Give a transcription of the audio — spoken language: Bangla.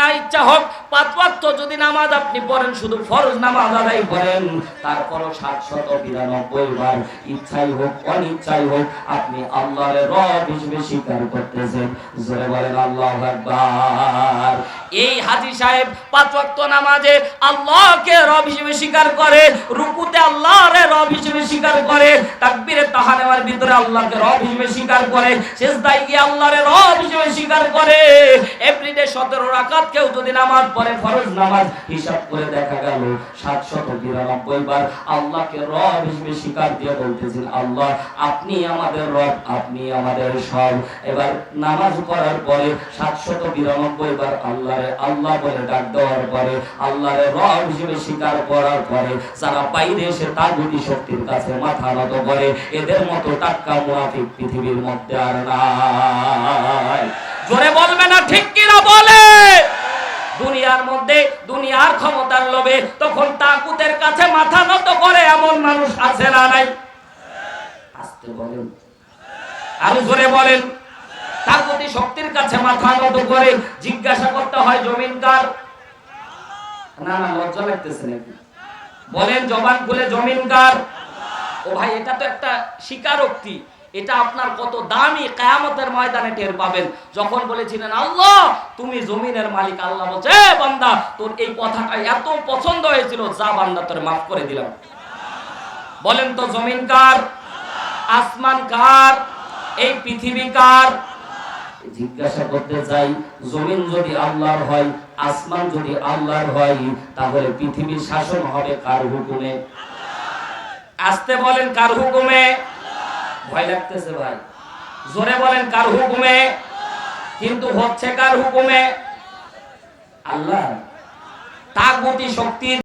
না, ইচ্ছা হোক পাঁচ যদি নামাজ আপনি পড়েন, শুধু ফরজ নামাজ আদায় করেন, তারপরও সাতশত বিরানব্বই বার ইচ্ছাই হোক, অনিচ্ছাই হোক, আপনি আল্লাহর রব হিসেবে স্বীকার করতেছেন। জোরে বলেন, আল্লাহ আকবার। এই হাজি সাহেব পাঁচ নামাজে আল্লাহকে রব হিসেবে স্বীকার করে, রুকুতে আল্লাহর রব হিসেবে স্বীকার করে, তাকবীরে তাহারেমার ভিতরে আল্লাহকে রব হিসেবে স্বীকার করে, সেজদায় গিয়ে আল্লাহর রব হিসেবে স্বীকার করে। এভরিডে 17 রাকাত কেউ যদি নামাজ পড়ে, ফরজ নামাজ হিসাব করে দেখা গেল 792 বার আল্লাহকে রব হিসেবে স্বীকার দিয়ে বলতেছেন, আল্লাহ, আপনি আমাদের রব, আপনি আমাদের সব। এবার নামাজ পড়ার পরে 792 বার আল্লাহরে, আল্লাহ বলে ডাক দেওয়ার পরে, আল্লাহরে রব হিসেবে স্বীকার করার পরে, যারা বাইরে এসে তাগুতি শক্তির কাছে মাথা নত করে, এদের মতো টাটকা মুনাফিক পৃথিবীর মধ্যে আর নাই। জোরে বলবে না, ঠিক কিনা বলে? দুনিয়ার মধ্যে দুনিয়ার ক্ষমতার লোভে তখন তাকুতের কাছে মাথা নত করে এমন মানুষ আছে না নাই? আসতে বলেন। আরও জোরে বলেন। তাকুতি শক্তির কাছে মাথা নত করে জিজ্ঞাসা করতে হয়, জমিন কার? না না, লজ্জা লাগতেছে নাকি? বলেন, জবান খুলে, জমিন কার? ও ভাই, এটা তো একটা স্বীকারোক্তি। এটা আপনার কত দামি কায়ামতের ময়দানে টের পাবেন। যখন বলেছিলেন, আল্লাহ, তুমি জমিনের মালিক, আল্লাহ বলছে বান্দা, তোর এই কথাটা এত পছন্দ হয়েছিল, যা বান্দা তোর মাফ করে দিলাম। বলেন তো, জমিন কার? আসমান কার? এই পৃথিবী কার? জিজ্ঞাসা করতে চাই জমিন যদি আল্লাহর হয়, আসমান যদি আল্লাহর হয়, তাহলে পৃথিবীর শাসন হবে কার হুকুমে? আসতে বলেন কার হুকুমে? ভয় লাগতেছে ভাই। জোরে বলেন কার হুকুমে? কিন্তু হচ্ছে কার হুকুমে? আল্লাহ। তাগুতি শক্তির